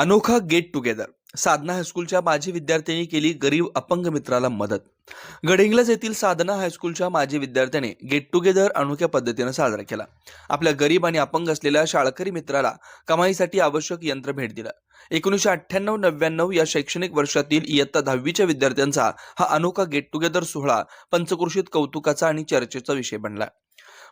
अनोखा get together. साधना हायस्कूलच्या माजी विद्यार्थ्यांनी केली गरीब अपंग मित्राला मदत. गडिंग्लज येथील साधना हायस्कूलच्या माजी विद्यार्थ्याने गेट टुगेदर अनोख्या पद्धतीनं साजरा केला. आपल्या गरीब आणि अपंग असलेल्या शाळकरी मित्राला कमाईसाठी आवश्यक यंत्र भेट दिलं. एकोणीसशे अठ्ठ्याण्णव नव्याण्णव या शैक्षणिक वर्षातील इयत्ता दहावीच्या विद्यार्थ्यांचा हा अनोखा गेट टुगेदर सोहळा पंचकृषीत कौतुकाचा आणि चर्चेचा विषय बनला.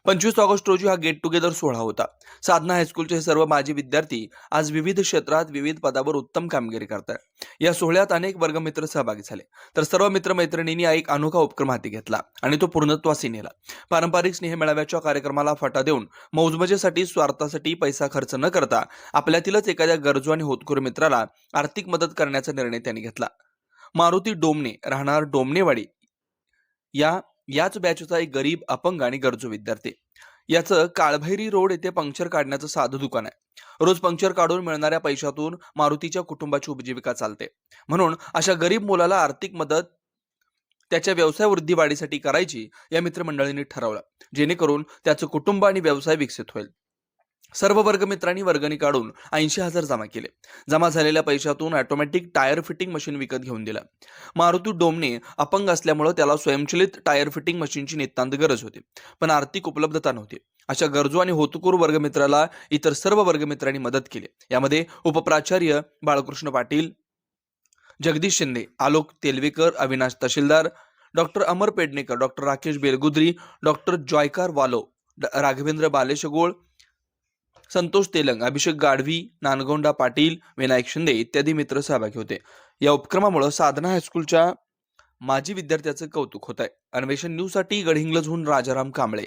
पंचवीस ऑगस्ट रोजी हा गेट टुगेदर सोहळा होता. साधना हायस्कूलचे हे सर्व माजी विद्यार्थी आज विविध क्षेत्रात विविध पदावर उत्तम कामगिरी करतात या सोहळ्यात अनेक वर्गमित्र सहभागी झाले. तर सर्व मित्रमैत्रिणींनी एक अनोखा उपक्रम हाती घेतला आणि तो पूर्णत्वासी नेला. पारंपरिक स्नेह मेळाव्याच्या कार्यक्रमाला फाटा देऊन मौजमजेसाठी स्वार्थासाठी पैसा खर्च न करता आपल्यातीलच एखाद्या गरजू आणि होतखोर मित्राला आर्थिक मदत करण्याचा निर्णय त्यांनी घेतला. मारुती डोमने राहणार डोमनेवाडी या याच बॅचचा एक गरीब अपंग आणि गरजू विद्यार्थी. याचं काळभैरी रोड येथे पंक्चर काढण्याचं साधं दुकान आहे. रोज पंक्चर काढून मिळणाऱ्या पैशातून मारुतीच्या कुटुंबाची उपजीविका चालते. म्हणून अशा गरीब मुलाला आर्थिक मदत त्याच्या व्यवसाय वृद्धी वाढीसाठी करायची या मित्रमंडळींनी ठरवलं. जेणेकरून त्याचं कुटुंब आणि व्यवसाय विकसित होईल. सर्व वर्गमित्रांनी वर्गणी काढून ऐंशी हजार जमा केले. जमा झालेल्या पैशातून ऑटोमॅटिक टायर फिटिंग मशीन विकत घेऊन दिलं. मारुती डोमने अपंग असल्यामुळे त्याला स्वयंचलित टायर फिटिंग मशीनची नितांत गरज होती. पण आर्थिक उपलब्धता नव्हती. अशा गरजू आणि होतकूर वर्गमित्राला इतर सर्व वर्गमित्रांनी मदत केली. यामध्ये उपप्राचार्य Balkrishna Patil Jagdish Shinde Alok Telvekar Avinash Tahsildar doctor Amar Pednekar doctor Rakesh Belgudri doctor Joykar Walo Raghavendra Baleshgol Santosh Telang अभिषेक गाढवी नानगोंडा पाटील विनायक शिंदे इत्यादी मित्र सहभागी होते. या उपक्रमामुळे साधना हायस्कूलच्या माजी विद्यार्थ्याचं कौतुक होत आहे अन्वेषण न्यूजसाठी गडहिंग्लजहून राजाराम कांबळे.